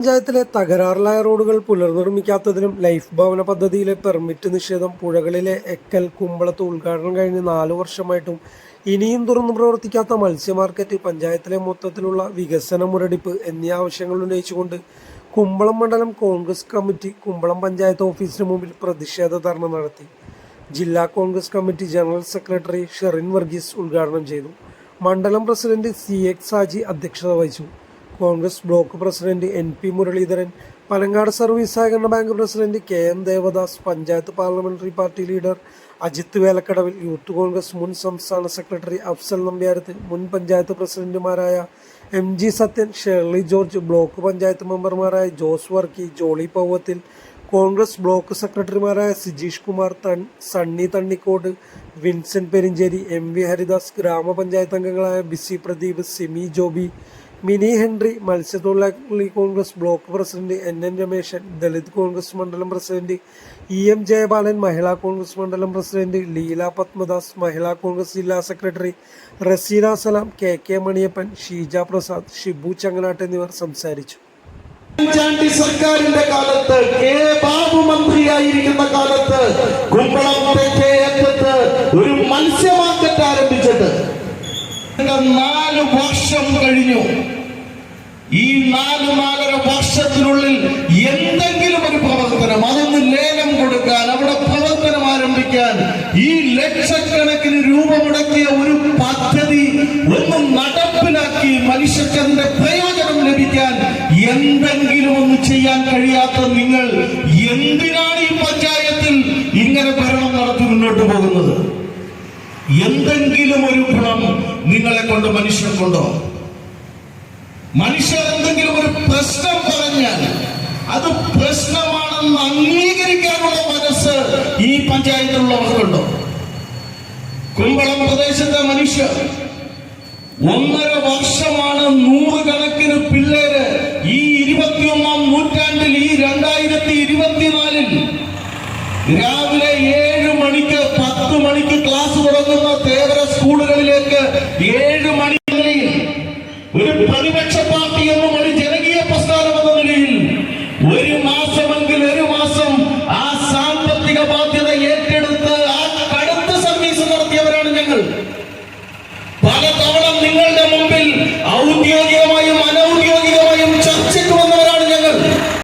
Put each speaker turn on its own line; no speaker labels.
പഞ്ചായത്തിലെ തകരാറിലായ റോഡുകൾ പുനർനിർമ്മിക്കാത്തതിനും ലൈഫ് ഭവന പദ്ധതിയിലെ പെർമിറ്റ് നിഷേധം പുഴകളിലെ എക്കൽ കുമ്പളത്ത് ഉദ്ഘാടനം കഴിഞ്ഞ് നാലു വർഷമായിട്ടും ഇനിയും തുറന്നു പ്രവർത്തിക്കാത്ത മത്സ്യ മാർക്കറ്റ് പഞ്ചായത്തിലെ മൊത്തത്തിലുള്ള വികസന മുരടിപ്പ് എന്നീ ആവശ്യങ്ങൾ ഉന്നയിച്ചുകൊണ്ട് കുമ്പളം മണ്ഡലം കോൺഗ്രസ് കമ്മിറ്റി കുമ്പളം പഞ്ചായത്ത് ഓഫീസിന് മുമ്പിൽ പ്രതിഷേധ ധർണ നടത്തി. ജില്ലാ Congress committee general secretary Sherin Varghese ഉദ്ഘാടനം ചെയ്തു. മണ്ഡലം പ്രസിഡന്റ് സി എക്സ് സാജി അധ്യക്ഷത വഹിച്ചു. Congress block president N P Muraleedharan Panangad service സഹകരണ bank president K M Devadas panchayat parliamentary party leader Ajith Velakkadavil youth Congress മുൻ സംസ്ഥാന സെക്രട്ടറി അഫ്സൽ നമ്പ്യാരത്ത് മുൻ പഞ്ചായത്ത് പ്രസിഡന്റുമാരായ M G Sathyan Shirley George block panchayat മെമ്പർമാരായ Jose Varkey Jolly Pauvathil Congress block സെക്രട്ടറിമാരായ Sijeesh Kumar തൺ Sunny Thannikode Vincent Perinchery M V Haridas ഗ്രാമപഞ്ചായത്ത് അംഗങ്ങളായ B C Pradeep Simi Joby Mini Henry മത്സ്യത്തൊഴിലാളി Congress block president N N Rameshan Dalit Congress മണ്ഡലം president E M Jayapalan Mahila Congress മണ്ഡലം president Leela Padmadas Mahila Congress ജില്ലാ secretary Raseena Salam K K Maniyappan Sheeja Prasad Shibu Changanatt എന്നിവർ സംസാരിച്ചു.
സർക്കാരിന്റെ കാലത്ത് K Babu മന്ത്രിയായിരിക്കുന്ന കാലത്ത് കുമ്പളം ഒരു മത്സ്യമാർക്കറ്റ് ആരംഭിച്ചിട്ട് നാല് വർഷം കഴിഞ്ഞു. ഈ നാല് നാലര വർഷത്തിനുള്ളിൽ എന്തെങ്കിലും ഒരു പ്രവർത്തനം അതൊന്ന് ലേലം കൊടുക്കാൻ അവിടെ പ്രവർത്തനം ആരംഭിക്കാൻ ഈ ലക്ഷക്കണക്കിന് രൂപ മുടക്കിയ ഒരു പദ്ധതി ഒന്ന് നടപ്പിലാക്കി മനുഷ്യർക്ക് അതിന്റെ പ്രയോജനം ലഭിക്കാൻ എന്തെങ്കിലും ഒന്ന് ചെയ്യാൻ കഴിയാത്ത നിങ്ങൾ എന്തിനാണ് ഈ പഞ്ചായത്തിൽ ഇങ്ങനെ ഭരണം നടത്തി മുന്നോട്ട് പോകുന്നത്? എന്തെങ്കിലും ഒരു മനുഷ്യർക്കുണ്ടോ മനുഷ്യർ എന്തെങ്കിലും ഒരു പ്രശ്നം പറഞ്ഞാൽ അത് പ്രശ്നമാണെന്ന് അംഗീകരിക്കാനുള്ള മനസ്സ് ഈ പഞ്ചായത്തിലുള്ളവർക്കുണ്ടോ കുമ്പളം പ്രദേശത്തെ മനുഷ്യർ ഒന്നര വർഷമാണ് നൂറുകണക്കിന് പിള്ളേര് ഈ ഇരുപത്തിയൊന്നാം നൂറ്റാണ്ടിൽ ഈ രണ്ടായിരത്തി ഇരുപത്തിനാലിൽ രാവിലെ ഏഴ് മണിക്ക് പത്ത് മണിക്ക് ക്ലാസ് തുടങ്ങുന്ന